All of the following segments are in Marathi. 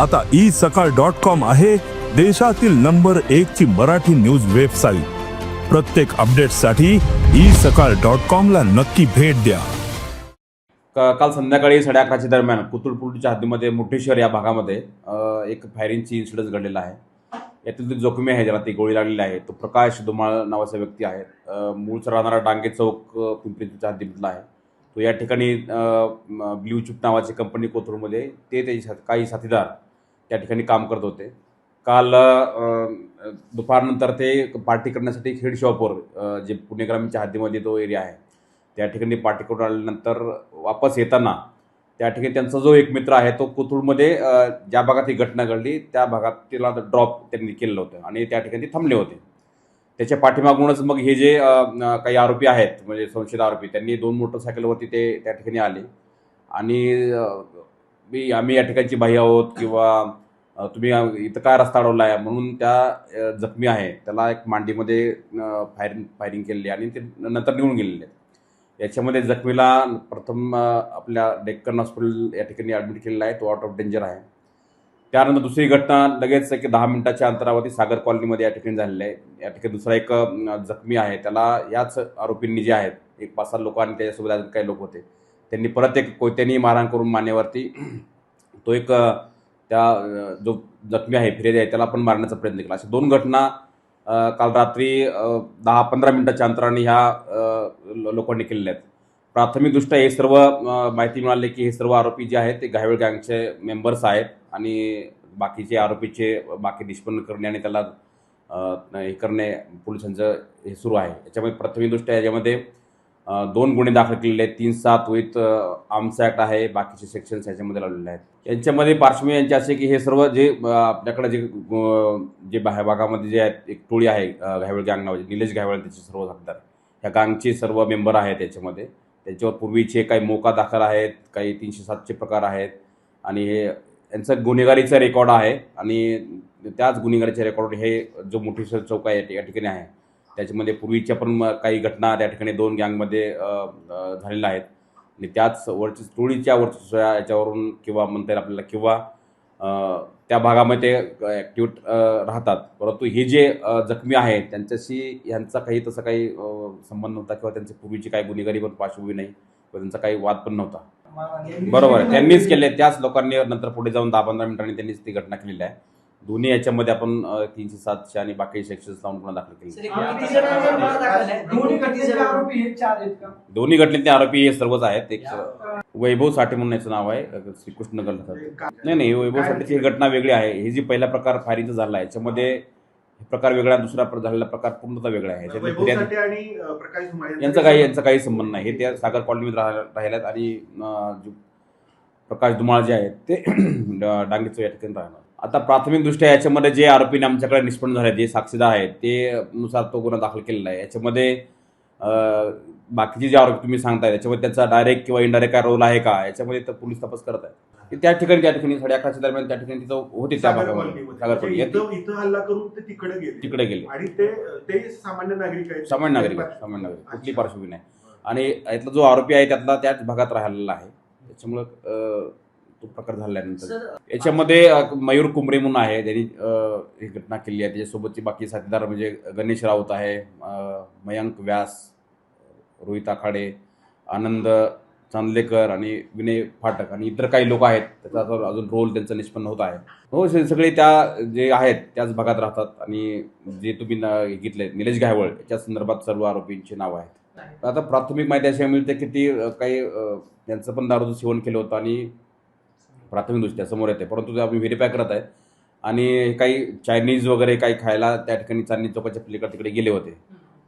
आता ई सकाळ डॉट कॉम आहे देशातील नंबर एक ची मराठी न्यूज वेबसाईट. प्रत्येक अपडेटसाठी ई सकाळ डॉट कॉम ला नक्की भेट द्या. का- काल संध्याकाळी साडे अकराच्या दरम्यान कुतुळपुरच्या हद्दीमध्ये मोठेश्वर या भागामध्ये एक फायरिंगची इन्सिडन्स घडलेला आहे. यातील जोखमी आहे ज्याला ती गोळी लागलेली आहे तो प्रकाश धुमाळ नावाचा व्यक्ती आहे. मूळचा राहणारा डांगे चौक पिंपरीच्या हद्दीमधला आहे. तो या ठिकाणी ब्ल्यू चिप नावाची कंपनी कोथरूडमध्ये ते त्याचे काही साथीदार त्या ठिकाणी काम करत होते. काल दुपारनंतर ते पार्टी करण्यासाठी खेड शॉपवर जे पुणे ग्रामीणच्या हद्दीमध्ये तो एरिया आहे त्या ठिकाणी पार्टी करून आल्यानंतर वापस येताना त्या ठिकाणी त्यांचा जो एक मित्र आहे तो कोथरूडमध्ये ज्या भागात ही घटना घडली त्या भागात तिला ड्रॉप त्यांनी केलेलं होतं आणि त्या ठिकाणी थांबले होते. त्याच्या पाठीमागूनच मग हे जे काही आरोपी आहेत म्हणजे संशयित आरोपी त्यांनी दोन मोटरसायकलवरती ते त्या ठिकाणी आले. आणि मी आम्ही या ठिकाणची बाई आहोत किंवा तुम्ही इथं काय रस्ता अडवला आहे म्हणून त्या जखमी आहे. त्याला एक मांडीमध्ये फायरिंग फायरिंग केलेली आणि ते नंतर निघून गेलेले आहेत. याच्यामध्ये जखमीला प्रथम आपल्या डेक्कन हॉस्पिटल या ठिकाणी ॲडमिट केलेला आहे. तो आउट ऑफ डेंजर आहे. त्यानंतर दुसरी घटना लगेच एक दहा मिनिटाच्या अंतरावरती सागर कॉलनीमध्ये या ठिकाणी झालेली आहे. या ठिकाणी दुसरा एक जखमी आहे. त्याला याच आरोपींनी जे आहेत एक पाच सात लोक आणि त्याच्यासोबत काही लोक होते. त्यांनी परत एक कोयत्यानी मारहाण करून मानेवरती तो एक त्या जो जखमी आहे फिर्यादी आहे त्याला पण मारण्याचा प्रयत्न केला. अशा दोन घटना काल रात्री दहा पंधरा मिनिटाच्या अंतराने ह्या लोकांनी केलेल्या आहेत. प्राथमिकदृष्ट्या हे सर्व माहिती मिळाली की हे सर्व आरोपी जे आहेत ते घायवळ गँगचे मेंबर्स आहेत आणि बाकीचे आरोपीचे बाकी निष्पन्न करणे आणि त्याला हे करणे पोलिसांचं हे सुरू आहे. याच्यामध्ये प्राथमिकदृष्ट्या याच्यामध्ये दोन गुन्हे दाखल केलेले आहेत. तीन सात विथ आर्म्स ॲक्ट आहे. बाकीचे सेक्शन्स याच्यामध्ये लावलेले आहेत. यांच्यामध्ये पार्श्वभूमी यांचे असे की हे सर्व जे आपल्याकडे जे जे बाहेर भागामध्ये जे आहेत एक टोळी आहे घायवळ गँग नावाची निलेश घायवळ त्याचे सर्व हकदार. ह्या गँगचे सर्व मेंबर आहेत याच्यामध्ये त्यांच्यावर पूर्वीचे काही मोका दाखल आहेत काही तीनशे सातचे प्रकार आहेत. आणि हे यांचं गुन्हेगारीचं रेकॉर्ड आहे. आणि त्याच गुन्हेगारीच्या रेकॉर्ड हे जो मोठेश्वर चौक आहे या ठिकाणी आहे. त्याच्यामध्ये पूर्वीच्या पण काही घटना त्या ठिकाणी दोन गँगमध्ये झालेल्या आहेत. आणि त्याच वरची टोळीच्या वरच्या याच्यावरून किंवा म्हणता येईल आपल्याला किंवा त्या भागामध्ये ॲक्टिव्ह राहतात. परंतु हे जे जखमी आहेत त्यांच्याशी यांचा काही तसा काही संबंध नव्हता किंवा त्यांची पूर्वीची काही गुन्हेगारी पण पार्श्वभूमी नाही किंवा त्यांचा काही वाद पण नव्हता. बरोबर आहे. त्यांनीच केले त्याच लोकांनी नंतर पुढे जाऊन दहा पंधरा मिनिटांनी त्यांनीच ती घटना केलेली आहे. दोन्ही याच्यामध्ये आपण अ, तीनशे सातशे आणि बाकी सेक्शन्स लावून पुन्हा दाखल केली. किती जणांवर गुन्हा दाखल आहे? दोन्ही घटनेचे? आरोपी हे चार आहेत का? दोन्ही घटनेतले आरोपी हे सर्वच आहेत. एक वैभव साठे म्हणून याचं नाव आहे अ, श्रीकृष्ण गलथर नाही नाही वैभव साठेची ही घटना वेगळी आहे. ही जी पहिला प्रकार फायरिंगचा झाला आहे याच्यामध्ये हे प्रकार वेगळा दुसरा प्र- झालेला प्रकार पूर्णतः वेगळा आहे. याच्यातली फिर्यादी वैभवसाठी आणि अ, प्रकाश धुमाळ यांचा काही यांचा काही संबंध नाही. हे त्या सागर कॉलनीमध्ये राह राहिल्यात आणि अं, जो प्रकाश धुमाळ जे आहेत ते डांगेचं या ठिकाणी राहणार. आता प्राथमिकदृष्ट्या याच्यामध्ये जे आरोपीने आमच्याकडे निष्पन्न झाले जे साक्षीदार आहेत ते नुसार तो गुन्हा दाखल केलेला आहे. याच्यामध्ये बाकीचे जे आरोपी तुम्ही सांगताय त्याच्यामध्ये त्याचा डायरेक्ट किंवा इनडायरेक्ट काय रोल आहे का? याच्यामध्ये तर पोलीस तपास करत आहे त्या ठिकाणी त्या ठिकाणी साडे अकराच्या दरम्यान त्या ठिकाणी तिथं होते त्या भागामध्ये. म्हणजे हल्ला करून ते तिकडे गेले. तिकडे गेले. आणि ते ते सामान्य नागरिक आहेत. सामान्य नागरिक आहे, सामान्य नागरिक. कुठली पार्श्वभूमी नाही. आणि यातला जो आरोपी आहे त्यातला त्याच भागात राहिलेला आहे. त्याच्यामुळं तो प्रकार झाल्यानंतर. याच्यामध्ये मयूर कुंबरे म्हणून आहे त्यांनी ही घटना केली आहे. त्याच्यासोबतचे बाकी साथीदार म्हणजे गणेश राऊत आहे मयांक व्यास रोहित आखाडे आनंद चांदलेकर आणि विनय फाटक आणि इतर काही लोक आहेत. त्याचा अजून रोल त्यांचा निष्पन्न होत आहे. हो सगळे त्या जे आहेत त्याच भागात राहतात. आणि जे तुम्ही घेतले निलेश घायवळ याच्या संदर्भात सर्व आरोपींची नावं आहेत. आता प्राथमिक माहिती अशी मिळते की ती काही त्यांचं पण दारूचं सेवन केलं होतं आणि प्राथमिकदृष्ट्या समोर येते. परंतु ते आम्ही व्हेरीफाय करत आहे आणि काही चायनीज वगैरे काही खायला त्या ठिकाणी चांदणी चौकाच्या पलीकडे तिकडे गेले होते.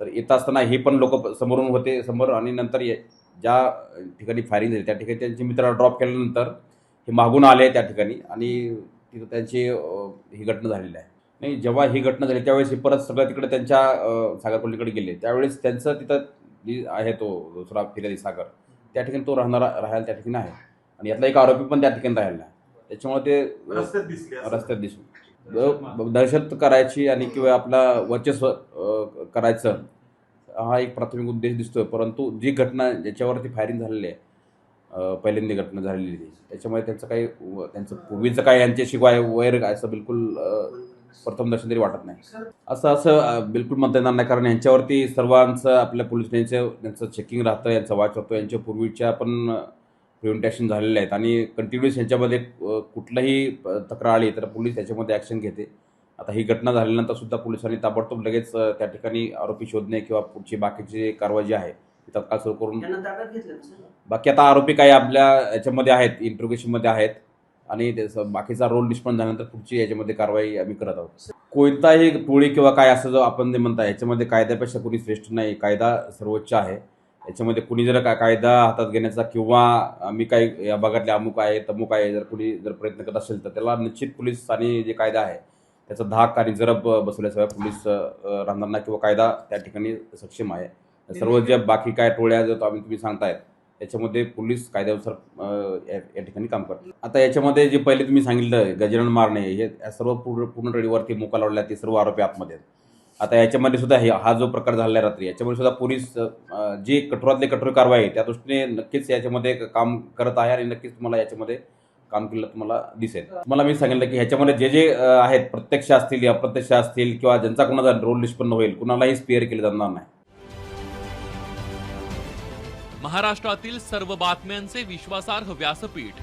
तर येत असताना हे पण लोक समोरून होते समोर आणि नंतर ज्या ठिकाणी फायरिंग झाली त्या ठिकाणी त्यांचे मित्राला ड्रॉप केल्यानंतर हे मागून आले त्या ठिकाणी आणि तिथं त्यांची ही घटना झालेली आहे. नाही जेव्हा ही घटना झाली त्यावेळेस हे परत सगळं तिकडे त्यांच्या सागरपल्लीकडे गेले. त्यावेळेस त्यांचं तिथं जी आहे तो दुसरा फिर्यादी सागर त्या ठिकाणी तो राहणारा राहायला त्या ठिकाणी आहे. आणि यातला एक आरोपी पण त्या ठिकाणी राहिला त्याच्यामुळे ते रस्त्यात दिसले असं. रस्त्यात दिसून दहशत करायची आणि किंवा आपला वर्चस्व अ, करायचं हा एक प्राथमिक उद्देश दिसतोय. परंतु जी घटना ज्याच्यावरती फायरिंग झालेली आहे अ, पहिल्यांदी घटना झालेली आहे त्याच्यामुळे त्यांचं काही व- त्यांचं पूर्वीचं काय यांच्याशी काय वैर काय असं बिलकुल अ, प्रथम दर्शन तरी वाटत नाही. असं असं अ, बिलकुल म्हणता येणार नाही. कारण यांच्यावरती सर्वांचं आपल्या पोलीस त्यांचं त्यांचं चेकिंग राहतं यांचा वाच होतो. यांच्या पूर्वीच्या पण प्रिव्हेंटेशन झालेले आहेत आणि कंटिन्युअस यांच्यामध्ये कुठलाही तक्रार आली तर पोलीस याच्यामध्ये ॲक्शन घेते. आता ही घटना झाल्यानंतर सुद्धा पोलिसांनी ताबडतोब लगेच त्या ठिकाणी आरोपी शोधणे किंवा पुढची बाकीची कारवाई जी आहे ती तत्काळ सुरू करून? बाकी आता आरोपी काही आपल्या याच्यामध्ये आहेत इंट्रोगेशनमध्ये आहेत आणि त्याचं बाकीचा रोल निष्पन्न झाल्यानंतर पुढची याच्यामध्ये कारवाई आम्ही करत आहोत. कोणताही टोळी किंवा काय असं जो आपण जे म्हणता याच्यामध्ये कायद्यापेक्षा कोणी श्रेष्ठ नाही कायदा सर्वोच्च आहे. याच्यामध्ये कुणी जर का कायदा हातात घेण्याचा किंवा आम्ही काही या भागातले अमुक आहे तमुक आहे जर कुणी जर प्रयत्न करत असेल तर त्याला निश्चित पोलीस आणि जे कायदा आहे त्याचा धाक आणि जरब बसवल्याशिवाय पोलीस राहणार किंवा कायदा त्या ठिकाणी सक्षम आहे. सर्व जे बाकी काय टोळ्या जो आम्ही तुम्ही सांगतायत त्याच्यामध्ये पोलीस कायद्यानुसार या ठिकाणी काम करतात. आता याच्यामध्ये जे पहिले तुम्ही सांगितलं गजानन मारणे हे या सर्व पूर्ण पूर्ण टळीवरती मोका लावल्या ते सर्व आरोपी आतमध्ये आहेत. आता याच्यामध्ये सुद्धा हे हा जो प्रकार झाला रात्री याच्यामध्ये सुद्धा पोलीस जे जी कठोरातली कठोर कारवाई आहे त्या दृष्टीने नक्कीच याच्यामध्ये काम करत आहे आणि नक्कीच तुम्हाला याच्यामध्ये काम केलं तुम्हाला दिसेल. तुम्हाला मी सांगितलं की ह्याच्यामध्ये जे जे आहेत प्रत्यक्ष असतील अप्रत्यक्ष असतील किंवा ज्यांचा कोणाचा रोल निष्पन्न होईल कुणालाही स्पेअर केलं जाणार नाही. महाराष्ट्रातील सर्व बातम्यांचे विश्वासार्ह व्यासपीठ